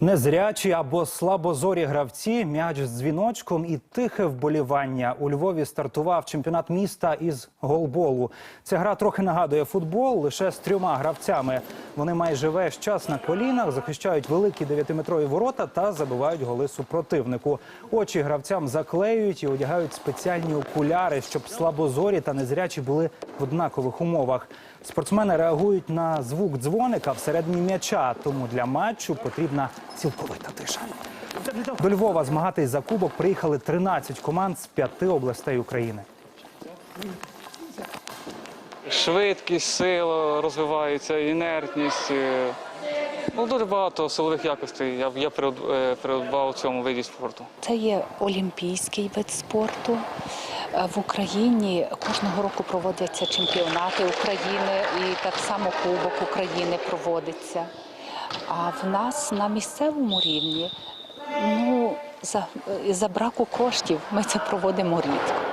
Незрячі або слабозорі гравці, м'яч з дзвіночком і тихе вболівання. У Львові стартував чемпіонат міста із голболу. Ця гра трохи нагадує футбол, лише з трьома гравцями. Вони майже весь час на колінах, захищають великі дев'ятиметрові ворота та забивають голи супротивнику. Очі гравцям заклеюють і одягають спеціальні окуляри, щоб слабозорі та незрячі були в однакових умовах. Спортсмени реагують на звук дзвоника всередині м'яча, тому для матчу потрібна цілковита тиша. До Львова змагатись за кубок приїхали 13 команд з п'яти областей України. Швидкість, сила розвиваються, інертність. е, Ну, дуже багато силових якостей я, я прид- е, придбав у цьому виді спорту. Це є олімпійський вид спорту. Е, В Україні кожного року проводяться чемпіонати України і так само Кубок України проводиться. А в нас на місцевому рівні, ну, за, за браку коштів ми це проводимо рідко.